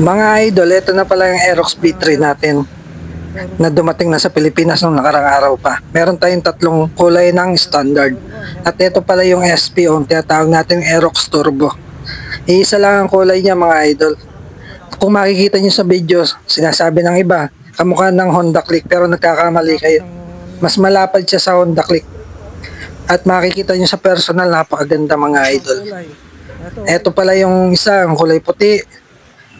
Mga idol, ito na pala yung Aerox B3 natin na dumating na sa Pilipinas nung nakarang araw pa. Meron tayong tatlong kulay ng standard. At ito pala yung SP o tinatawag natin Aerox Turbo. Iisa lang ang kulay niya mga idol. Kung makikita niyo sa video, sinasabi ng iba, kamukha ng Honda Click pero nagkakamali kayo. Mas malapad siya sa Honda Click. At makikita niyo sa personal, napakaganda mga idol. Ito pala yung isa, ang kulay puti,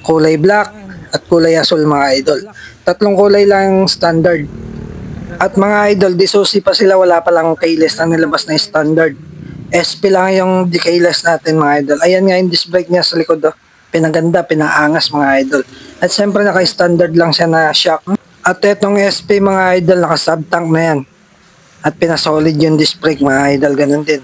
kulay black, at kulay asul mga idol. Tatlong kulay lang standard. At mga idol, disusi pa sila, wala pa lang keyless na nilabas na standard. SP lang yung di keyless natin mga idol. Ayan nga yung disc brake niya sa likod. Oh. Pinaganda, pinaangas mga idol. At siyempre naka-standard lang siya na shock. At etong SP mga idol, naka-subtank na yan. At pinasolid yung disc brake mga idol, ganun din.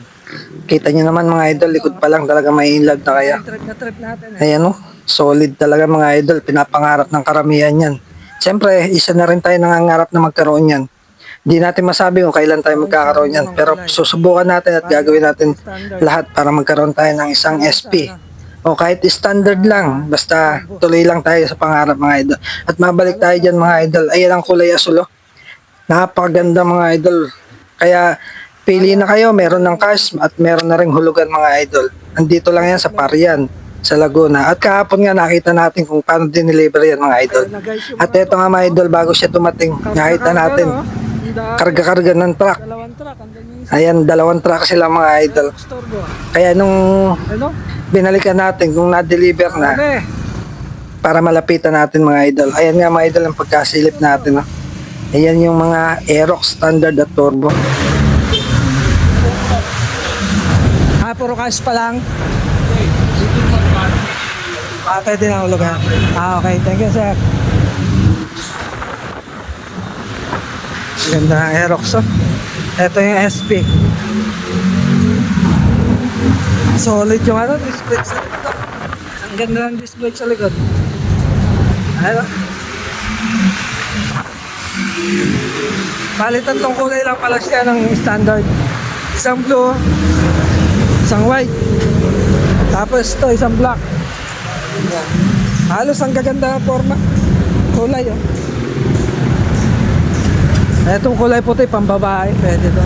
Kita nyo naman mga idol, likod pa lang talaga may inlag na kaya. Eh. Ayan o, solid talaga mga idol, pinapangarap ng karamihan yan. Siyempre, isa na rin tayo nangangarap na magkaroon yan. Hindi natin masabi kung kailan tayo magkakaroon yan, pero susubukan natin at gagawin natin lahat para magkaroon tayo ng isang SP. O kahit standard lang, basta tuloy lang tayo sa pangarap mga idol. At mabalik tayo dyan mga idol, ayan ang kulay asul o. Napakaganda mga idol. Kaya pili na kayo, meron ng cash at meron na ring hulugan mga idol. Andito lang yan sa Parian, sa Laguna. At kahapon nga nakita natin kung paano dineliver yan mga idol. At eto nga mga idol, bago siya dumating, nakita natin, karga-karga ng truck. Ayan, dalawang truck sila mga idol. Kaya nung binalikan natin, kung na-deliver na, para malapitan natin mga idol. Ayan nga mga idol ang pagkasilip natin. No? Ayan yung mga Aerox standard at turbo. Ah, puro cash pa lang. Ah, pwede na hulog ha. Ah, okay. Thank you, sir. Ganda ng Aerox, oh. Ito yung SP. Solid yung ano, disc brake sa likod. oh. Ang ganda ng disc brake sa likod. Ano? Palitan tong kulay lang pala siya ng standard. Isang blue, isang white. Tapos ito, isang black. Yan. Halos ang gaganda ng forma. Kulay, oh. Etong kulay puti, pambabae. Pwede to.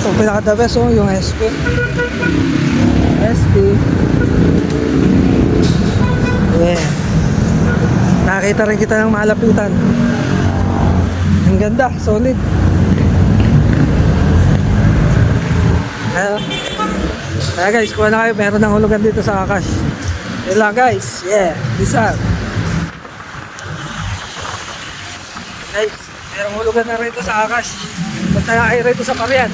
Itong pinaka the best, oh, yung SP. SP. Yeah. Nakita rin kita ng malapitan. Ang ganda, solid. Ayan. Kaya guys, kuha na kayo. Meron ng hulugan dito sa Akash. Yun lang guys. Yeah. Peace out. Guys, merong hulugan na rito sa Akash. Punta na kayo rito sa Parian.